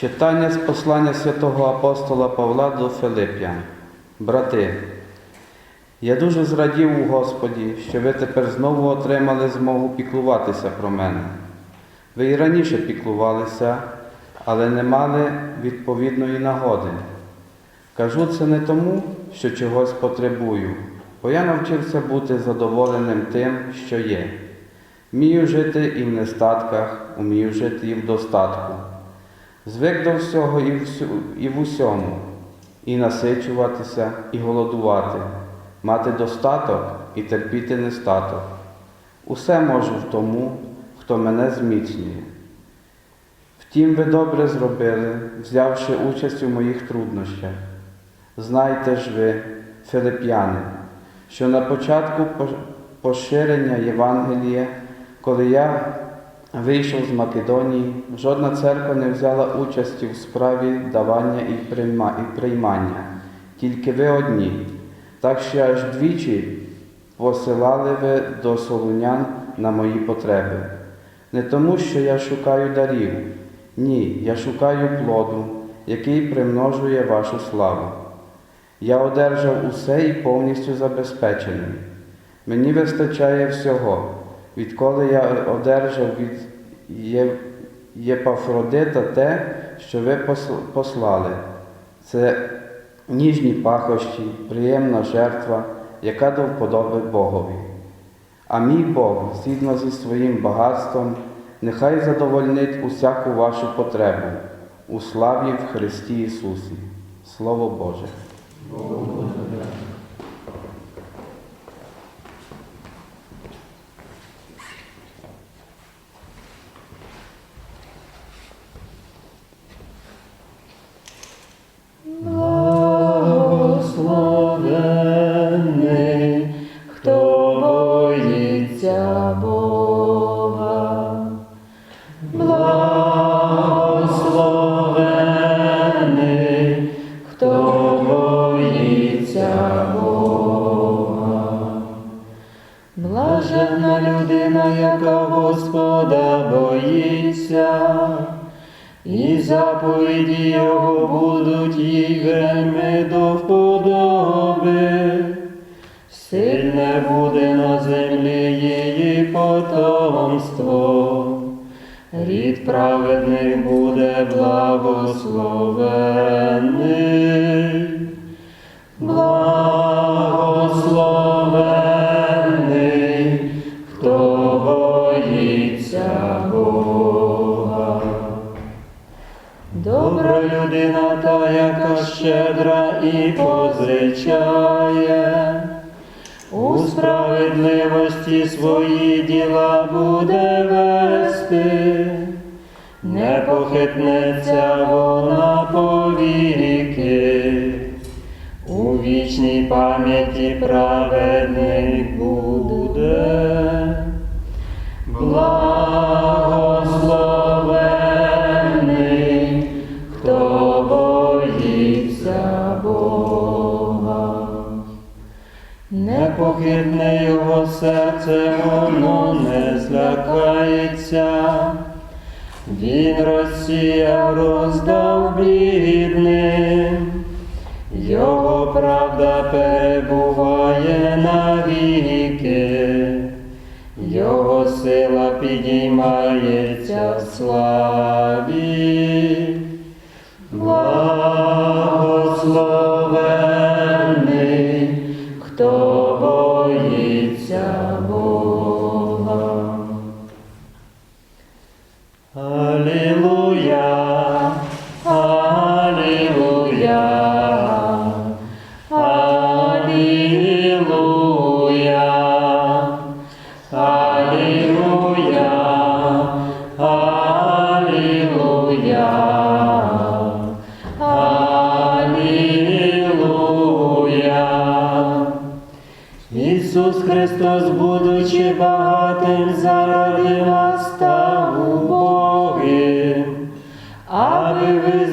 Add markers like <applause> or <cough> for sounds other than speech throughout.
Читання з послання святого апостола Павла до Филип'ян. Брати, я дуже зрадів у Господі, що ви тепер знову отримали змогу піклуватися про мене. Ви і раніше піклувалися, але не мали відповідної нагоди. Кажу це не тому, що чогось потребую, бо я навчився бути задоволеним тим, що є. Вмію жити і в нестатках, умію жити і в достатку. Звик до всього і, в усьому, і насичуватися, і голодувати, мати достаток і терпіти нестаток. Усе можу в тому, хто мене зміцнює. Втім, ви добре зробили, взявши участь у моїх труднощах. Знайте ж ви, филип'яни, що на початку поширення Євангелія, коли я вийшов з Македонії, жодна церква не взяла участі в справі давання і приймання, тільки ви одні. Так що аж двічі посилали ви до солунян на мої потреби. Не тому, що я шукаю дарів, ні, я шукаю плоду, який примножує вашу славу. Я одержав усе і повністю забезпечений. Мені вистачає всього, відколи я одержав від Єпафродита те, що ви послали. Це ніжні пахощі, приємна жертва, яка до вподоби Богові. А мій Бог, згідно зі своїм багатством, нехай задовольнить усяку вашу потребу у славі в Христі Ісусі. Слово Боже. Заповіді Його будуть їй вельми до вподоби. Сильне буде на землі її потомство, рід праведних буде. Благословений, людина та, яка щедра і позичає, у справедливості свої діла буде вести, не похитнеться вона повіки, у вічній пам'яті праведник буде. Благословений, Непохитне його серце, воно не злякається. Він розсіяв, роздав бідним, його правда перебуває навіки. Його сила підіймається в славі. Bom.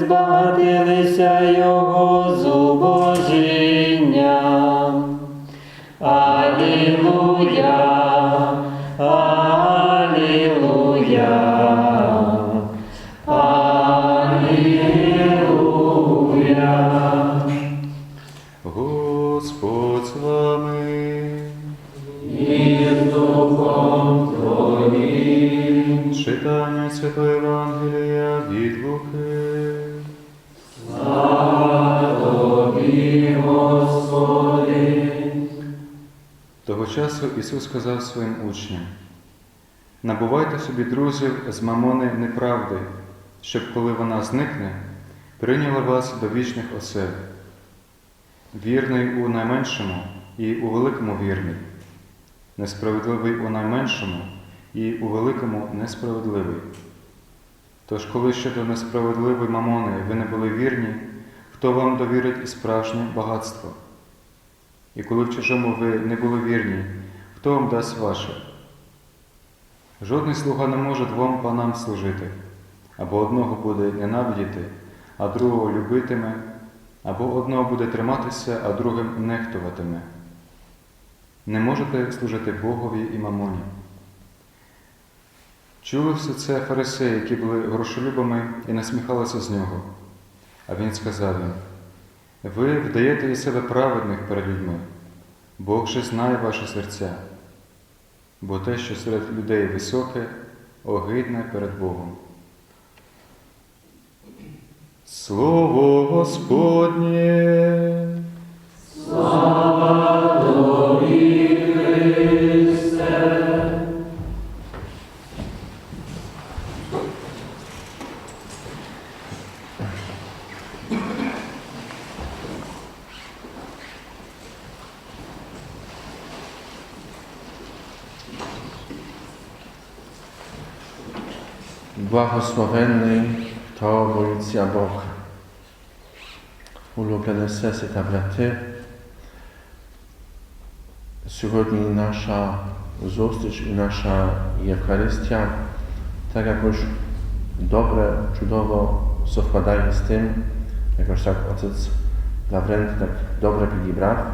Збагатилися Його часу Ісус сказав своїм учням: Набувайте собі друзів з мамони неправди, щоб коли вона зникне, прийняла вас до вічних осель. Вірний у найменшому і у великому вірний, несправедливий у найменшому і у великому несправедливий. Тож, коли щодо несправедливої мамони ви не були вірні, хто вам довірить і справжнє багатство? І коли в чужому ви не були вірні, хто вам дасть ваше? Жодний слуга не може двом панам служити, або одного буде ненавидіти, а другого любитиме, або одного буде триматися, а другим нехтуватиме. Не можете служити Богові і мамоні. Чули все це фарисеї, які були грошолюбами і насміхалися з нього. А він сказав їм: Ви вдаєте із себе праведних перед людьми, Бог же знає ваші серця, бо те, що серед людей високе, огидне перед Богом. Слово Господнє. Благословенний, хто боїться Бога. Улюблені сестри та брати, сьогодні наша зустріч і наша Євхаристія так якось добре, чудово совпадає з тим, якось так отець Лаврент так добре підібрав,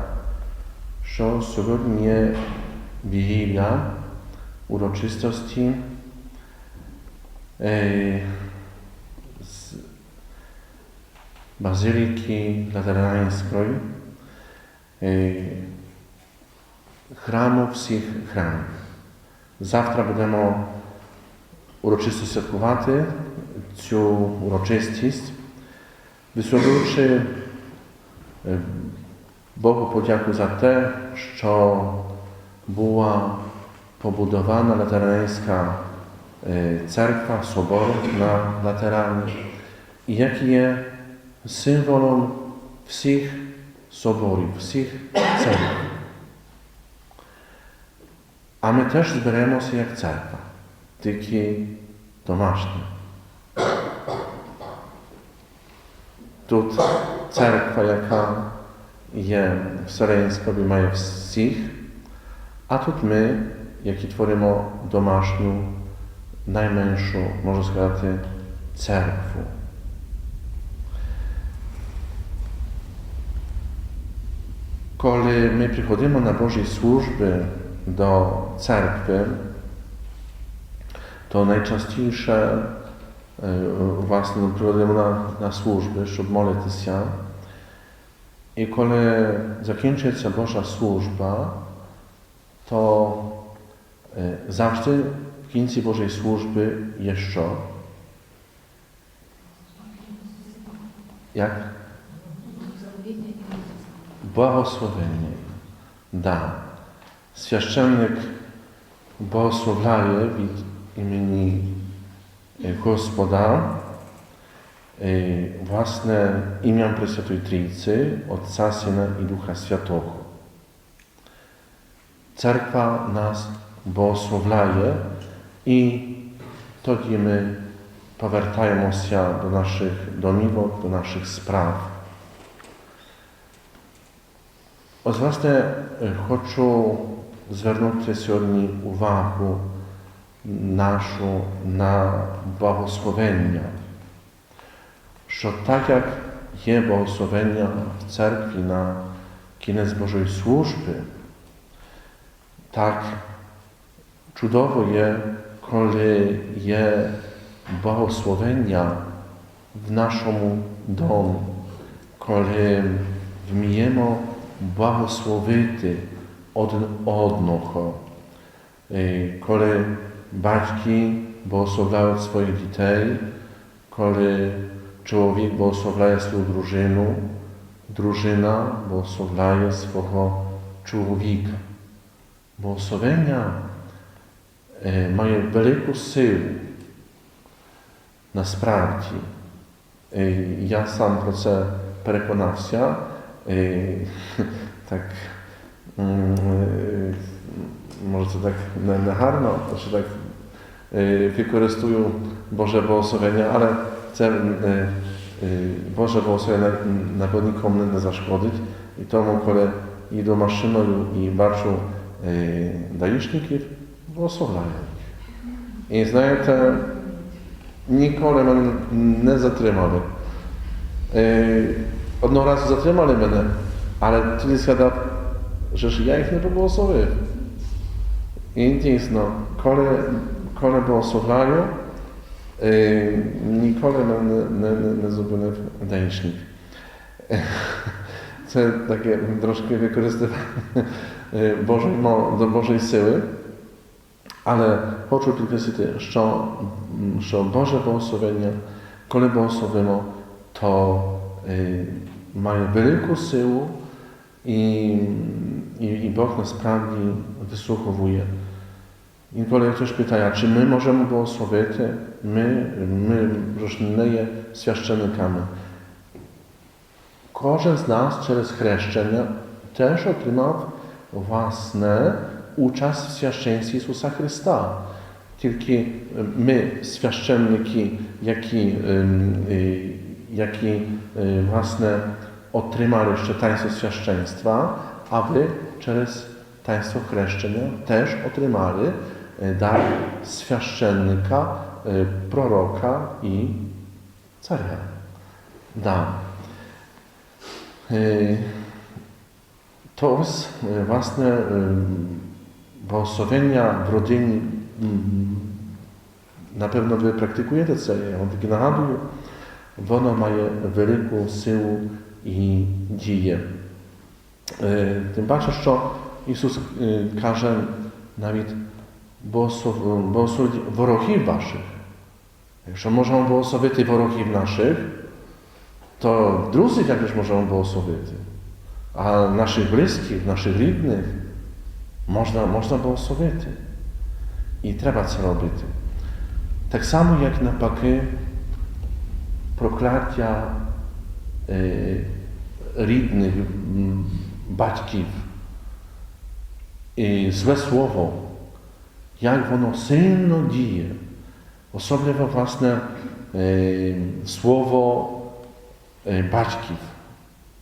що сьогодні є Вігілія урочистості Ej, Yy, z Bazyliki Laterańskiej, yy, chramu psich chram. Zawtra będziemy uroczystość siatkowaty, цю uroczystość, wysłuchujący yy, Bogu podziaku za te, że była pobudowana laterańska E, cerkwa, soborów na lateralnych i jaki jest symbolem wszystkich soborów, wszystkich cerkw. A my też zbieramy się jak cerkwa, tyki domaszne. Tu cerkwa, jaka jest w Soreńskowie, ma wszystkich, a tu my, jaki tworzymy domasznią найменшу, можна сказати, церкву. Коли ми приходимо на Божі служби до церкви, то найчастіше е, власне приходимо на, на служби, щоб молитися. І коли закінчиться Божа служба, to e, Chińcy Bożej Służby jeszcze jak błogosławienie da. Świadczennik błogosławlaje w imieni e, Gospoda e, własne imię Presjatej Trójcy, Ojca, Syna i Ducha Świętego. Cerkwa nas błogosławlaje i тоді ми повертаємося до наших домівок, до наших справ. Ось, власне, хочу звернути сьогодні увагу нашу на благословення, що так як є благословення в церкві на кінець Божої служби, tak czudowo je, коли є благословення в нашому домі, коли вміємо благословити один одного, Е, коли батьки благословляють своїх дітей, коли чоловік благословляє свою дружину, дружина благословляє свого чоловіка. Благословення е, має велику силу. Насправді, Е, я сам про це переконався. Е, Так, м, е, може це так не- негарно, що так е, використовую Boże благословення, але це е, е, Boże благословення на нікому не зашкодить. І тому, коли їду машиною і бачу е, даїшників, благословляю їх. І знаєте, ніколи мене не затримали. Е, Одного разу затримали мене, але тоді сказав, що ж я їх не поблагословив. І дійсно, коли, коли благословляю, е, ніколи мене не, не, не зупинив даїшник. <laughs> Це таке трошки використання <laughs> е, Божої, мо- до Божої сили. ale poczuł tylko wtedy, że, że Boże błogosławienie, które błogosławiono, to y, mają wielką siłę i, i, i Bóg naprawdę wysłuchowuje. I kolega też pytają, czy my możemy błogosławić? My, my, roślinne świadczennikami. Każdy z nas przez chrześcijanie też otrzymał własne uczast w świadczeństwie Jezusa Chrysta. Jaki, ym, y, jaki y, własne otrzymali jeszcze taństwo świadczeństwa, a wy przez taństwo też otrzymali y, dar świadczennika, y, proroka i carza. Da. Y, To jest własne błogosławienia w rodzinie mm, na pewno wy praktykujecie ceje. On gnadu, ono ma wielką siłę i dzieje. E, tym bardziej, że Jezus e, każe nawet błogosławić wrogów waszych. Jeśli możemy błogosławić wrogów naszych, to druzych jakieś możemy błogosławić. A naszych bliskich, naszych lidnych, А наших близьких, наших рідних можна, можна благословити. І треба це робити. Так само, як навпаки, прокляття е, рідних м, батьків і зле слово, як воно сильно діє, особливо власне е, слово е, батьків,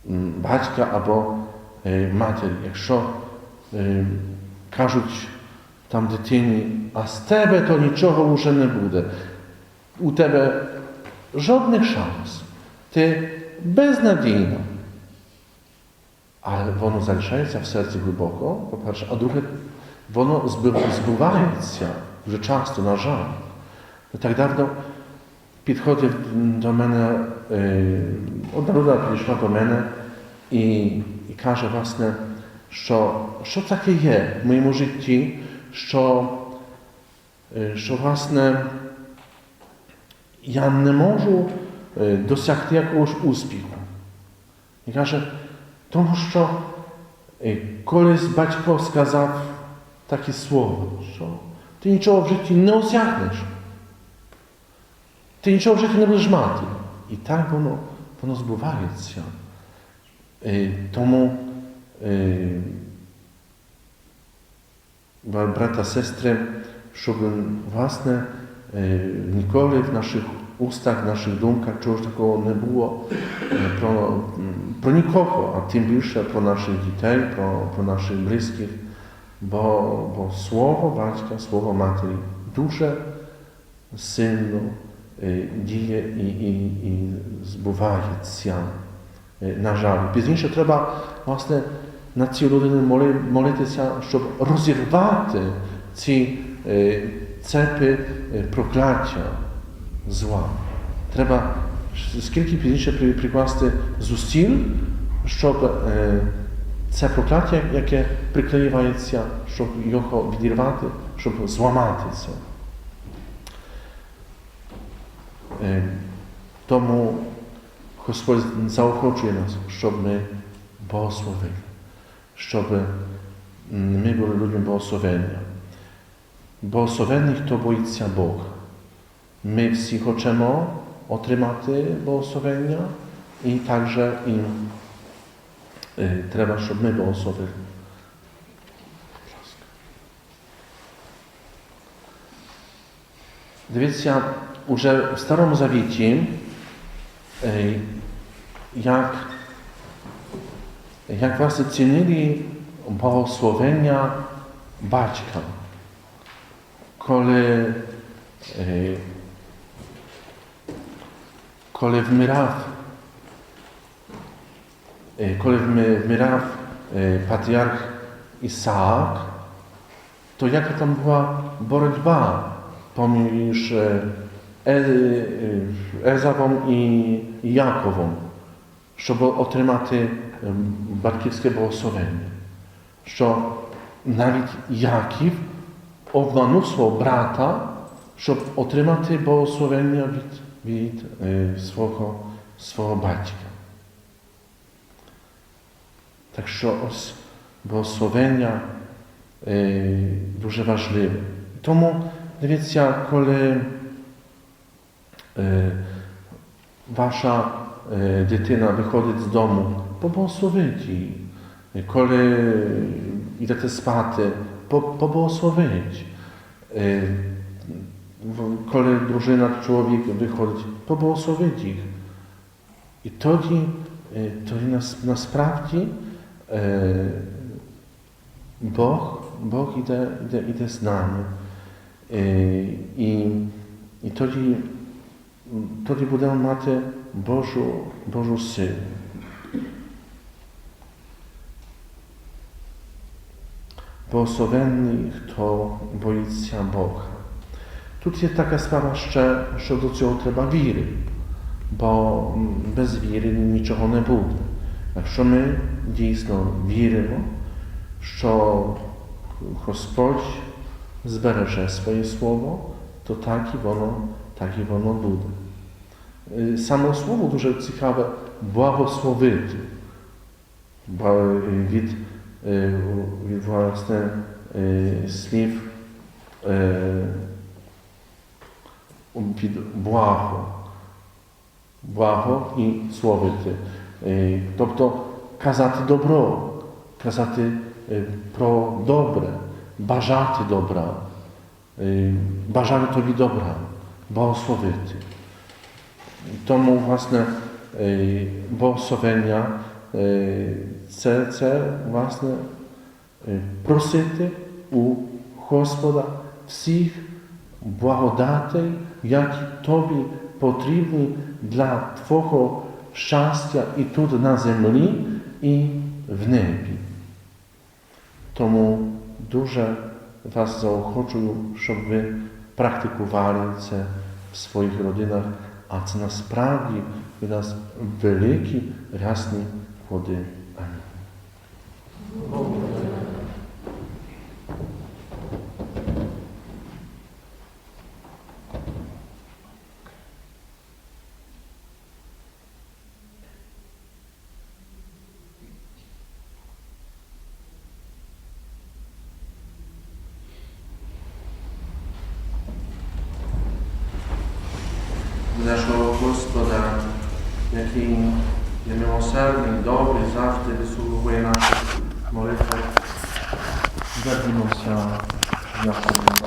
м, батька або е, матері. Якщо е, кажуть там дитині, а з тебе то нічого вже не буде. У тебе жодних шансів. Ти безнадійна. Але воно залишається в серці глибоко, по-перше, а друге, воно збив- збувається вже часто, на жаль. Не так давно підходив до мене, е, одна людина підійшла до мене і, і каже, власне, що, що таке є в моєму житті, що, е, що власне я не можу е, досягти якогось успіху. І каже, тому що е, колись батько сказав таке слово, що ти нічого в житті не осягнеш. Ти нічого в житті не будеш мати. І так воно, воно збувається. Е, Тому Yy, brata, siostrę, żebym własne yy, nikoli w naszych ustach, w naszych dumkach czegoś takiego nie było yy, pro, pro nikogo, a tym bardziej pro naszych dzieci, pro, pro naszych bliskich, bo, bo słowo Baćka, słowo Matki duże, silno dzieje i, i, i się. На жаль, пізніше треба власне на ці людини молитися, щоб розірвати ці е, цепи е, прокляття зла. Треба скільки пізніше прикласти зусиль, щоб е, це прокляття, яке приклеюється, щоб його відірвати, щоб зламати це. Тому Господь заохочує нас, щоб ми благословили, щоб м, ми були людьми благословення. Благословений, хто боїться Бога. Ми всі хочемо отримати благословення і також їм е, треба, щоб ми благословили. Дивіться, уже в Старому Завіті, е, як, як власне цінили благословення батька. Коли, е, коли вмирав, е, коли вми- вмирав е, patriarch Ісаак, to jaka tam była borotьба pomiędzy e, e, Ezawą i Jakową, щоб отримати ем, батьківське благословення. Що навіть Яків обманув свого брата, щоб отримати благословення від, від е, свого, свого батька. Так що ось благословення е, дуже важливе. Тому дивіться, коли е, ваша е, дитина виходить з дому, поблагословіть її. Коли йдете спати, по- поблагословіть. Е, в- коли дружина, чоловік виходить, поблагословіть їх. І тоді, е, тоді нас, насправді е, Бог, Бог іде, іде, іде з нами. Е, і, і тоді, тоді будемо мати Божу, Божу силу. Błogosławionny, kto boїться Бога. Тут є така справа ще, що до цього треба віри, бо м, без віри нічого не буде. Якщо ми дійсно віримо, що Господь збереже своє слово, то так і воно, так і воно буде. Е, Саме слово дуже цікаве благословити. Ба- Від, е, від власне е, слів е, від благо. Благо і словити. Е, Тобто казати добро, казати е, про добре, бажати добра, е, бажати тобі добра, благословити. Тому, власне, е, благословення е, це, це власне е, просити у Господа всіх благодатей, які тобі потрібні для Твого щастя і тут на землі, і в небі. Тому дуже вас заохочую, щоб ви практикували це w swoich rodzinach, a co nas prawi, by nas wielki, jasny, chłody. Amen. Jaki jest miłosierny, dobry, zawsze wysłuchuje naszych modlitw. Zgadnijmy się na tym